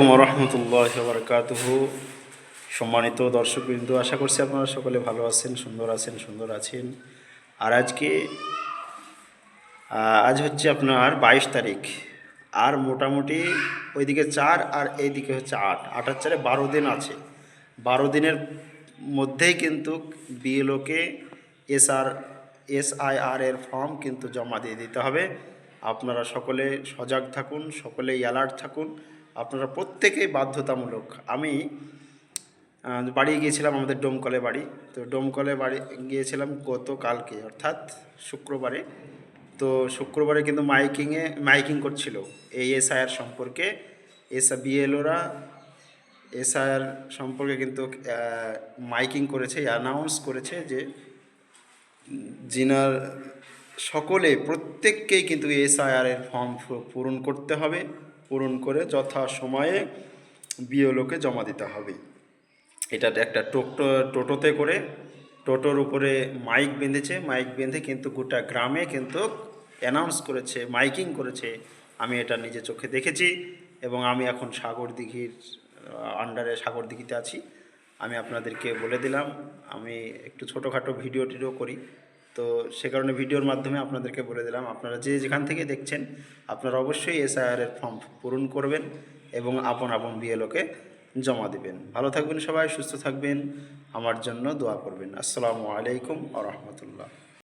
আলাইকুম রহমতুল্লাহ বারকাতুহ সম্মানিত দর্শকবৃন্দ, আশা করছি আপনারা সকলে ভালো আছেন, সুন্দর আছেন সুন্দর আছেন। আর আজকে আজ হচ্ছে আপনার বাইশ তারিখ। আর মোটামুটি ওইদিকে চার আর এইদিকে হচ্ছে আট। আটার চারে বারো দিন আছে। বারো দিনের মধ্যেই কিন্তু বিএলওকে এসআর, এসআইআর এর ফর্ম কিন্তু জমা দিয়ে দিতে হবে। আপনারা সকলে সজাগ থাকুন সকলে অ্যালার্ট থাকুন। আপনারা প্রত্যেকেই বাধ্যতামূলক। আমি বাড়ি গিয়েছিলাম আমাদের ডোমকলে বাড়ি। তো ডোমকলে বাড়ি, গিয়েছিলাম গতকালকে, অর্থাৎ শুক্রবারে। তো শুক্রবারে কিন্তু মাইকিংয়ে, মাইকিং করছিল এই এসআইআর সম্পর্কে। এস বিএলওরা এসআইআর সম্পর্কে কিন্তু মাইকিং করেছে অ্যানাউন্স করেছে যে, জিনার সকলে, প্রত্যেককেই কিন্তু এসআইআর এর ফর্ম পূরণ করতে হবে। পূরণ করে যথা সময়ে বিওলোকে জমা দিতে হবে। এটা একটা টোটো, টোটোতে করে, টোটোর উপরে মাইক বেঁধেছে, মাইক বেঁধে কিন্তু গোটা গ্রামে কিন্তু অ্যানাউন্স করেছে মাইকিং করেছে। আমি এটা নিজে চোখে দেখেছি এবং আমি এখন সাগর দিঘির আন্ডারে সাগর দিঘিতে আছি। আমি আপনাদেরকে বলে দিলাম, আমি একটু ছোটোখাটো ভিডিও টিডিও করি। তো সে কারণে ভিডিওর মাধ্যমে আপনাদেরকে বলে দিলাম, আপনারা যে যেখান থেকে দেখছেন, আপনারা অবশ্যই এসআইআর এর ফর্ম পূরণ করবেন এবং আপন আপন বিএলওকে জমা দিবেন। ভালো থাকবেন সবাই, সুস্থ থাকবেন। আমার জন্য দোয়া করবেন। আসসালামু আলাইকুম আ রহমতুল্লাহ।